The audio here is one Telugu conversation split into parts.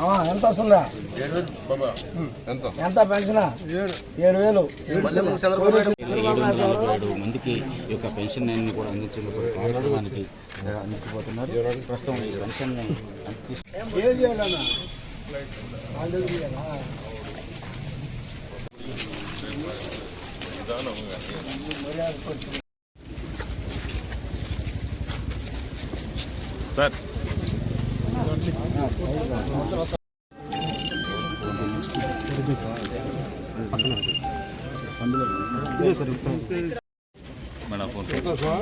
ఆ, ఎంత వస్తుందా? ఎంత? పెన్షన్? ఏడు. వేలు. మందికి ఈ యొక్క పెన్షన్ కూడా అందించేందుకు కార్యక్రమానికి ఆ, అందించబోతున్నారు. ప్రస్తుతం ఈ పెన్షన్ని అందిస్తూ సార్ చేయాలన్నా వాళ్ళ సంతోష్ వెళ్ళా?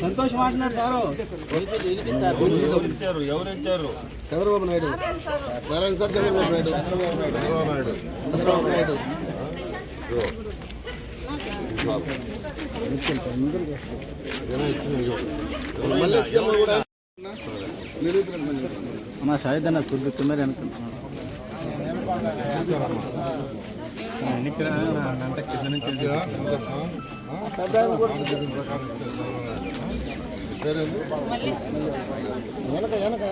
సంతోషం అంటున్నారు చంద్రబాబు నాయుడు నారాయణ సార్ చంద్రబాబు నాయుడు చంద్రబాబు నాయుడు చంద్రబాబు నాయుడు మళ్ళీ సీఎం కూడా అనుకుంటున్నాను సాయిధన కొద్ది తొమ్మిది అనుకుంటున్నాను వెనక వెనక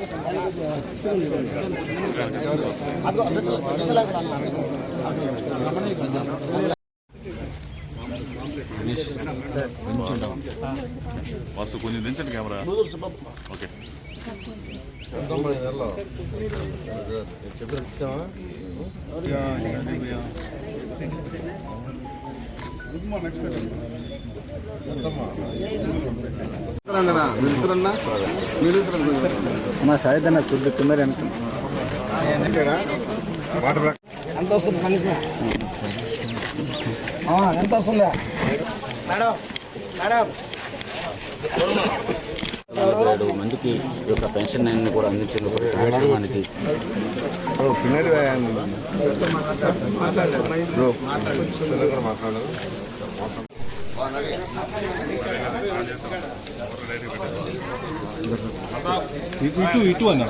వాసు కొంచెం దించండి కెమెరా ఓకే ఎంతమ్మా మా ఎంతమ్మా అమ్మా సాయిధన కొద్ది తొమ్మిది ఎంత వస్తుంది పెన్షన్ ఎంత వస్తుందా? Madam madam. ఏడు మందికి ఈ యొక్క పెన్షన్ అన్ని కూడా అందించిన కార్యక్రమానికి ఇటు ఇటు అన్నా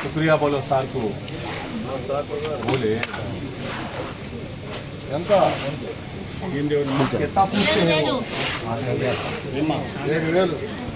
शुक्रिया बोलो सार को बोले ఎంత कितना पूछते हैं वो? ఏడు వేలు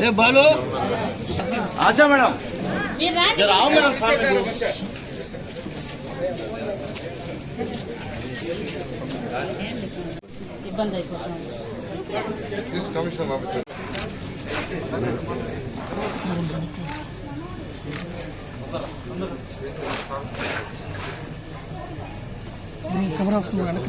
ఏ బాలు ఆశా మేడం రావు మేడం ఇబ్బంది అయిపోతుంది కవర్ వస్తుంది వెనక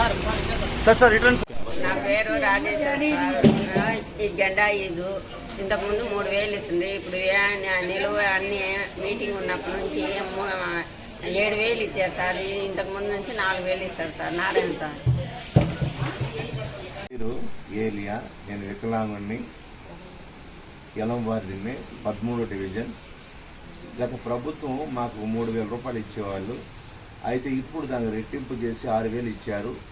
నా పేరు రాజేశ్వరి సార్. ఈ జెండా ఇది. ఇంతకుముందు మూడు వేలు ఇస్తుంది. ఇప్పుడు నిలువ అన్ని మీటింగ్ ఉన్నప్పటి నుంచి మూ- ఏడు వేలు ఇచ్చారు సార్. ఇంతకుముందు నుంచి నాలుగు వేలు ఇస్తారు సార్. నారాయణ సార్. పేరు ఏలియా. నేను వికలాంగుణ్ణి. ఎలంవారిని పదమూడో డివిజన్. గత ప్రభుత్వం మాకు మూడు వేల రూపాయలు ఇచ్చేవాళ్ళు. అయితే ఇప్పుడు దాన్ని రెట్టింపు చేసి ఆరు వేలు ఇచ్చారు.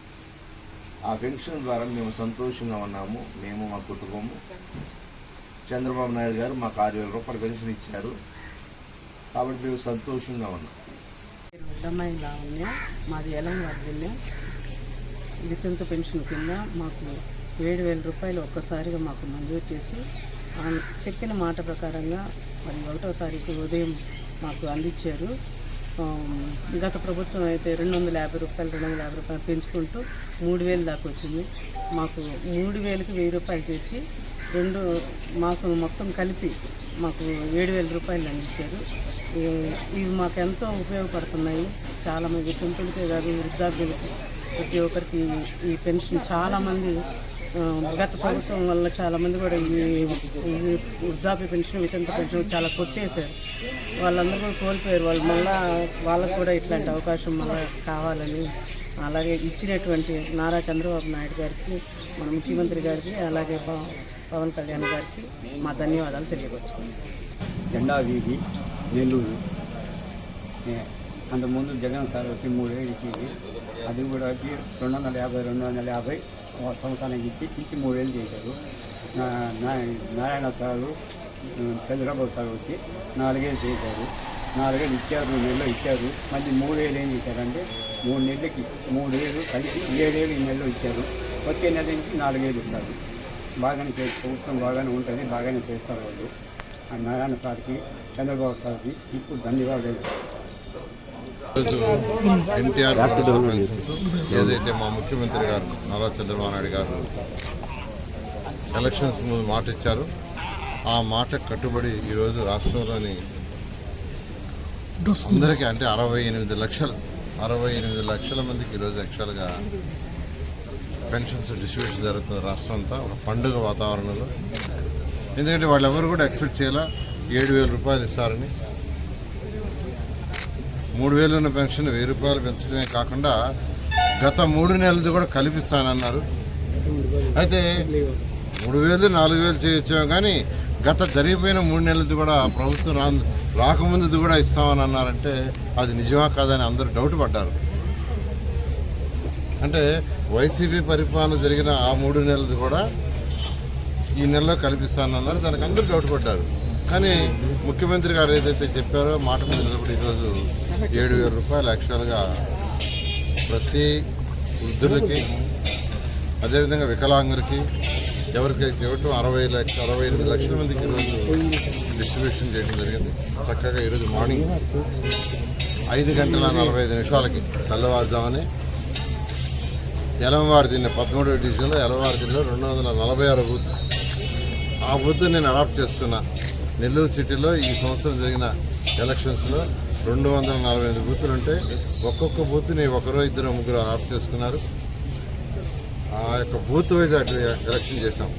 ఆ పెన్షన్ ద్వారా మేము సంతోషంగా ఉన్నాము. మేము మా కుటుంబము. చంద్రబాబు నాయుడు గారు మాకు ఆరు వేల రూపాయలు పెన్షన్ ఇచ్చారు. కాబట్టి మేము సంతోషంగా ఉన్నాం. ఉద్దమ్మాయి మాది ఎలం వర్గల్యం వితంతు పెన్షన్ కింద మాకు ఏడు వేల రూపాయలు ఒక్కసారిగా మాకు మంజూరు చేసి చెప్పిన మాట ప్రకారంగా మరి ఒకటో తారీఖు ఉదయం మాకు అందించారు. గత ప్రభుత్వం అయితే రెండు వందల యాభై రూపాయలు రెండు వందల యాభై రూపాయలు పెంచుకుంటూ మూడు వేలు దాకా వచ్చింది. మాకు మూడు వేలకి వెయ్యి రూపాయలు చేర్చి రెండు మాకు మొత్తం కలిపి మాకు ఏడు వేల రూపాయలు అందించారు. ఇవి మాకు ఎంతో ఉపయోగపడుతున్నాయి. చాలా మంది కాదు వృద్ధాప్యులకి ప్రతి ఒక్కరికి ఈ పెన్షన్ చాలామంది గత ప్రభుత్వం వల్ల చాలామంది కూడా ఈ వృద్ధాప్య పెన్షన్ వితంత పెన్షన్ చాలా కొట్టేశారు. వాళ్ళందరూ కూడా కోల్పోయారు. వాళ్ళు మళ్ళీ వాళ్ళకు కూడా ఇట్లాంటి అవకాశం మళ్ళీ కావాలని అలాగే ఇచ్చినటువంటి నారా చంద్రబాబు నాయుడు గారికి మన ముఖ్యమంత్రి గారికి అలాగే పవన్ కళ్యాణ్ గారికి మా ధన్యవాదాలు తెలియవచ్చు జెండా వీధి నెల్లూరు. ఏ, అంతకుముందు జగన్ సార్ వచ్చి మూడేళ్ళు ఇచ్చింది. అది కూడా వచ్చి రెండు వందల యాభై రెండు వందల యాభై సంవత్సరానికి ఇచ్చి ఇచ్చి మూడేళ్ళు చేశారు. నా- నారాయణ సారు చంద్రబాబు సార్ వచ్చి నాలుగేళ్ళు చేశారు. నాలుగేళ్ళు ఇచ్చారు రెండు నెలలు ఇచ్చారు. మళ్ళీ మూడేళ్ళు ఏం చేశారంటే మూడు నెలలకి మూడేళ్ళు కలిపి ఏడేళ్ళు ఈ నెలలో ఇచ్చారు. వచ్చే నెల నుంచి నాలుగేళ్ళు ఇస్తారు. బాగానే చేసి ప్రభుత్వం బాగానే ఉంటుంది బాగానే చేస్తారు వాళ్ళు. ఆ నారాయణ సార్కి చంద్రబాబు సార్కి ఇప్పుడు ధన్యవాదాలు. ఈరోజు ఎన్టీఆర్ ఏదైతే మా ముఖ్యమంత్రి గారు నారా చంద్రబాబు నాయుడు గారు ఎలక్షన్స్ ముందు మాట ఇచ్చారు ఆ మాట కట్టుబడి ఈరోజు రాష్ట్రంలోని అందరికీ అంటే అరవై ఎనిమిది లక్షలు అరవై ఎనిమిది లక్షల మందికి ఈరోజు యాక్చువల్గా పెన్షన్స్ డిస్ట్రిబ్యూషన్ జరుగుతుంది రాష్ట్రం అంతా ఒక పండుగ వాతావరణంలో. ఎందుకంటే వాళ్ళు ఎవరు కూడా ఎక్స్పెక్ట్ చేయాలా? ఏడు వేల రూపాయలు ఇస్తారని. మూడు వేలు ఉన్న పెన్షన్ వెయ్యి రూపాయలు పెంచడమే కాకుండా గత మూడు నెలలది కూడా కల్పిస్తానన్నారు. అయితే మూడు వేలు నాలుగు వేలు చేయొచ్చాము కానీ గత జరిగిపోయిన మూడు నెలలది కూడా ప్రభుత్వం రా రాకముందుది కూడా ఇస్తామని అన్నారంటే అది నిజమా కాదని అందరూ డౌట్ పడ్డారు. అంటే వైసీపీ పరిపాలన జరిగిన ఆ మూడు నెలలది కూడా ఈ నెలలో కల్పిస్తానన్నారు దానికి అందరూ డౌట్ పడ్డారు. కానీ ముఖ్యమంత్రి గారు ఏదైతే చెప్పారో మాట మీద నిలబడి ఈరోజు ఏడు వేల రూపాయలు యాక్చువల్గా ప్రతి వృద్ధులకి అదేవిధంగా వికలాంగులకి ఎవరికైతే ఇవ్వటం అరవై లక్ష అరవై ఎనిమిది లక్షల మందికి ఈరోజు డిస్ట్రిబ్యూషన్ చేయడం జరిగింది. చక్కగా ఈరోజు మార్నింగ్ ఐదు గంటల నలభై ఐదు నిమిషాలకి తెల్లవారుజామునే ఎలమవారి దీన్ని పదమూడవ డివిజన్లో ఎలమవారి దీనిలో రెండు వందల నలభై ఆరు బూత్. ఆ బూత్ నేను అడాప్ట్ చేసుకున్నా నెల్లూరు సిటీలో ఈ సంవత్సరం జరిగిన ఎలక్షన్స్లో రెండు వందల నలభై ఐదు బూతులు ఉంటే ఒక్కొక్క బూత్ని ఒకరో ఇద్దరు ముగ్గురు అడాప్ట్ చేసుకున్నారు. ఆ యొక్క బూత్ వైజ్ అటు ఎలక్షన్ చేశాం.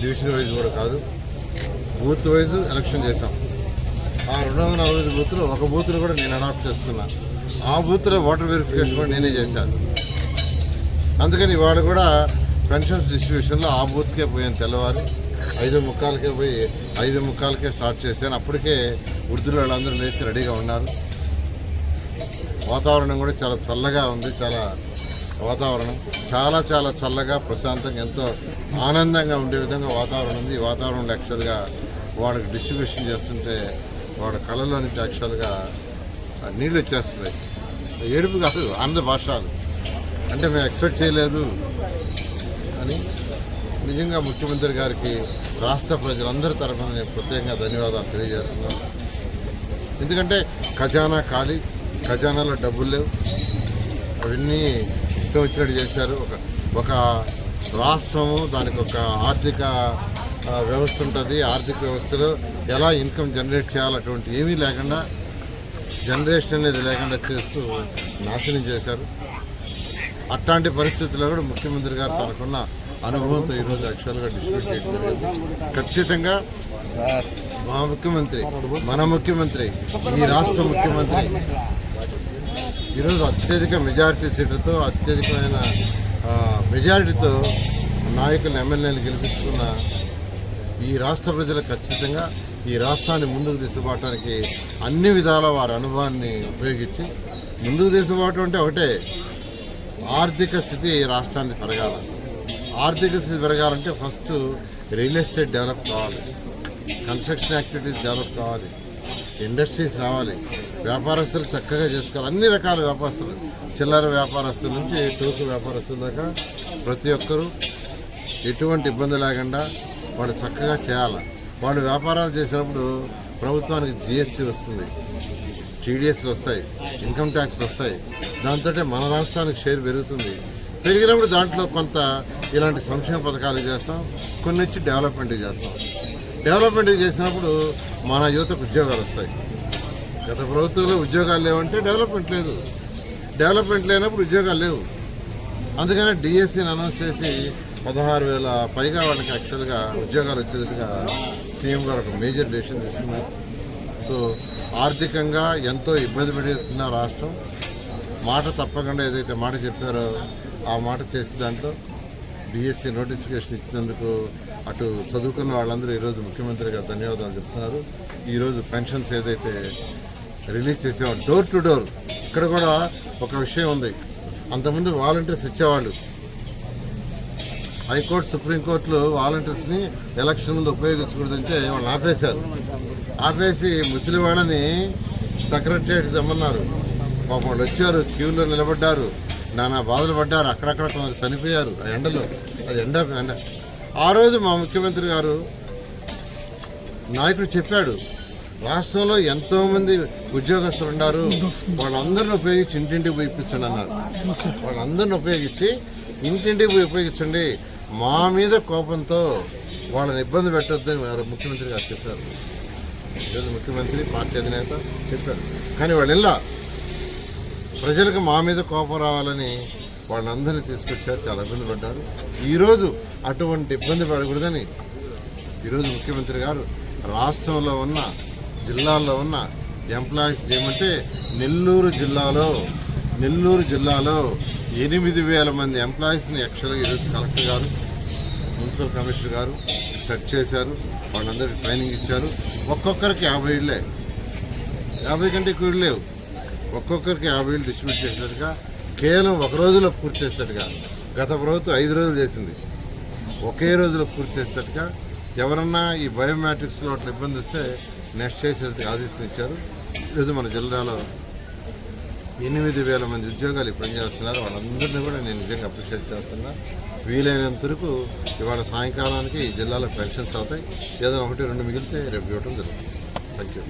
డివిజన్ వైజ్ కూడా కాదు. బూత్ వైజ్ ఎలక్షన్ చేశాం. ఆ రెండు వందల నలభై ఐదు బూత్లో ఒక బూత్ను కూడా నేను అడాప్ట్ చేసుకున్నా. ఆ బూత్లో ఓటర్ వెరిఫికేషన్ కూడా నేనే చేశాను. అందుకని వాడు కూడా పెన్షన్స్ డిస్ట్రిబ్యూషన్లో ఆ బూత్కే పోయాను తెల్లవారు. ఐదు ముక్కాలకే పోయి ఐదు ముక్కాలకే స్టార్ట్ చేశాను. అప్పటికే వృద్ధులు వాళ్ళందరూ లేచి రెడీగా ఉన్నారు. వాతావరణం కూడా చాలా చల్లగా ఉంది. చాలా వాతావరణం. చాలా చాలా చల్లగా ప్రశాంతంగా ఎంతో ఆనందంగా ఉండే విధంగా వాతావరణం ఉంది. ఈ వాతావరణంలో యాక్చువల్గా వాళ్ళకి డిస్ట్రిబ్యూషన్ చేస్తుంటే వాళ్ళ కళ్ళలో నుంచి యాక్చువల్గా నీళ్ళు వచ్చేస్తున్నాయి. ఏడుపు కాదు ఆంధ్ర భాషలు. అంటే మేము ఎక్స్పెక్ట్ చేయలేదు అని నిజంగా ముఖ్యమంత్రి గారికి రాష్ట్ర ప్రజలందరి తరఫున నేను ప్రత్యేకంగా ధన్యవాదాలు తెలియజేస్తున్నాను. ఎందుకంటే ఖజానా ఖాళీ ఖజానాలో డబ్బులు లేవు. అవన్నీ ఇష్టం వచ్చినట్టు చేశారు. ఒక ఒక రాష్ట్రము దానికి ఒక ఆర్థిక వ్యవస్థ ఉంటుంది ఆర్థిక వ్యవస్థలో ఎలా ఇన్కమ్ జనరేట్ చేయాలటువంటి ఏమీ లేకుండా జనరేషన్ అనేది లేకుండా చేస్తూ నాశనం చేశారు. అట్లాంటి పరిస్థితుల్లో కూడా ముఖ్యమంత్రి గారు తనకున్న అనుభవంతో ఈరోజు యాక్చువల్గా డిస్ట్రిబ్యూట్ చేయడం జరిగింది. ఖచ్చితంగా మా ముఖ్యమంత్రి మన ముఖ్యమంత్రి ఈ రాష్ట్ర ముఖ్యమంత్రి ఈరోజు అత్యధిక మెజారిటీ సీట్లతో అత్యధికమైన మెజారిటీతో నాయకులు ఎమ్మెల్యేలు గెలిపించుకున్న ఈ రాష్ట్ర ప్రజలు ఖచ్చితంగా ఈ రాష్ట్రాన్ని ముందుకు తీసుకుపోవటానికి అన్ని విధాల వారి అనుభవాన్ని ఉపయోగించి ముందుకు తీసుకుపోవటం అంటే ఒకటే. ఆర్థిక స్థితి రాష్ట్రానికి పెరగాల. ఆర్థిక స్థితి పెరగాలంటే ఫస్ట్ రియల్ ఎస్టేట్ డెవలప్ కావాలి. కన్స్ట్రక్షన్ యాక్టివిటీస్ డెవలప్ కావాలి. ఇండస్ట్రీస్ రావాలి. వ్యాపారస్తులు చక్కగా చేసుకోవాలి. అన్ని రకాల వ్యాపారస్తులు చిల్లర వ్యాపారస్తుల నుంచి టోకు వ్యాపారస్తుల దాకా ప్రతి ఒక్కరూ ఎటువంటి ఇబ్బంది లేకుండా వాడు చక్కగా చేయాలి. వాళ్ళు వ్యాపారాలు చేసినప్పుడు ప్రభుత్వానికి జిఎస్టీ వస్తుంది. టీడీఎస్లు వస్తాయి. ఇన్కమ్ ట్యాక్స్లు వస్తాయి. దాంతో మన రాష్ట్రానికి షేర్ పెరుగుతుంది. పెరిగినప్పుడు దాంట్లో కొంత ఇలాంటి సంక్షేమ పథకాలు చేస్తాం. కొన్ని ఇచ్చి డెవలప్మెంట్ చేస్తాం. డెవలప్మెంట్ చేసినప్పుడు మన యువతకు ఉద్యోగాలు వస్తాయి. గత ప్రభుత్వంలో ఉద్యోగాలు లేవంటే డెవలప్మెంట్ లేదు. డెవలప్మెంట్ లేనప్పుడు ఉద్యోగాలు లేవు. అందుకనే డిఎస్సీని అనౌన్స్ చేసి పదహారు వేల పైగా వాళ్ళకి యాక్చువల్గా ఉద్యోగాలు వచ్చేటట్టుగా సీఎం గారు ఒక మేజర్ డెసిషన్ తీసుకున్నారు. సో ఆర్థికంగా ఎంతో ఇబ్బంది పెడుతున్న రాష్ట్రం. మాట తప్పకుండా ఏదైతే మాట చెప్పారో ఆ మాట చేసే దాంట్లో బీఎస్సీ నోటిఫికేషన్ ఇచ్చినందుకు అటు చదువుకున్న వాళ్ళందరూ ఈరోజు ముఖ్యమంత్రి గారు ధన్యవాదాలు చెప్తున్నారు. ఈరోజు పెన్షన్స్ ఏదైతే రిలీజ్ చేసేవాళ్ళు డోర్ టు డోర్ ఇక్కడ కూడా ఒక విషయం ఉంది. అంతకుముందు వాలంటీర్స్ ఇచ్చేవాళ్ళు. హైకోర్టు సుప్రీంకోర్టులు వాలంటీర్స్ని ఎలక్షన్ ఉపయోగించకూడదంటే వాళ్ళు ఆపేశారు. ఆపేసి ముసలివాడని సెక్రటరియట్ తెమ్మన్నారు పాపం వాళ్ళు వచ్చారు క్యూలో నిలబడ్డారు. నానా బాధలు పడ్డారు. అక్కడక్కడ కొందరు చనిపోయారు. ఆ ఎండలో. అది ఎండ ఎండ. ఆ రోజు మా ముఖ్యమంత్రి గారు నాయకుడు చెప్పాడు రాష్ట్రంలో ఎంతోమంది ఉద్యోగస్తులు ఉన్నారు. వాళ్ళందరిని ఉపయోగించి ఇంటింటికి పోయి ఇప్పించండి అన్నారు. వాళ్ళందరిని ఉపయోగించి ఇంటింటికి పోయి ఉపయోగించండి. మా మీద కోపంతో వాళ్ళని ఇబ్బంది పెట్టొద్దని వారు ముఖ్యమంత్రి గారు చెప్పారు. ఈరోజు ముఖ్యమంత్రి పార్టీ అధినేత చెప్పారు. కానీ వాళ్ళు ఇలా ప్రజలకు మా మీద కోపం రావాలని వాళ్ళందరినీ తీసుకొచ్చారు చాలా ఇబ్బంది పడ్డారు. ఈరోజు అటువంటి ఇబ్బంది పడకూడదని ఈరోజు ముఖ్యమంత్రి గారు రాష్ట్రంలో ఉన్న జిల్లాల్లో ఉన్న ఎంప్లాయీస్ ఏమంటే నెల్లూరు జిల్లాలో నెల్లూరు జిల్లాలో ఎనిమిది వేల మంది ఎంప్లాయీస్ని యాక్చువల్గా ఈరోజు కలెక్టర్ గారు మున్సిపల్ కమిషనర్ గారు సెట్ చేశారు. వాళ్ళందరికీ ట్రైనింగ్ ఇచ్చారు. ఒక్కొక్కరికి యాభై ఇళ్ళే. యాభై కంటే ఎక్కువ ఇళ్ళు లేవు. ఒక్కొక్కరికి యాభై ఇళ్ళు డిస్ట్రిబ్యూట్ చేసినట్టుగా కేవలం ఒక రోజులో పూర్తి చేసినట్టుగా గత ప్రభుత్వం ఐదు రోజులు చేసింది. ఒకే రోజులో పూర్తి చేసేట్టుగా ఎవరన్నా ఈ బయోమెట్రిక్స్లో అట్లా ఇబ్బంది వస్తే నెక్స్ట్ చేసేది ఆదేశం ఇచ్చారు ఈరోజు మన జిల్లాలో ఎనిమిది వేల మంది ఉద్యోగాలు ఇప్పుడు చేస్తున్నారు? వాళ్ళందరినీ కూడా నేను నిజంగా అప్రిషియేట్ చేస్తున్నా. వీలైనంత వరకు ఇవాళ సాయంకాలానికి ఈ జిల్లాలో పెన్షన్స్ అవుతాయి. ఏదైనా ఒకటి రెండు మిగిలితే రేపు ఇవ్వడం జరుగుతుంది. Thank you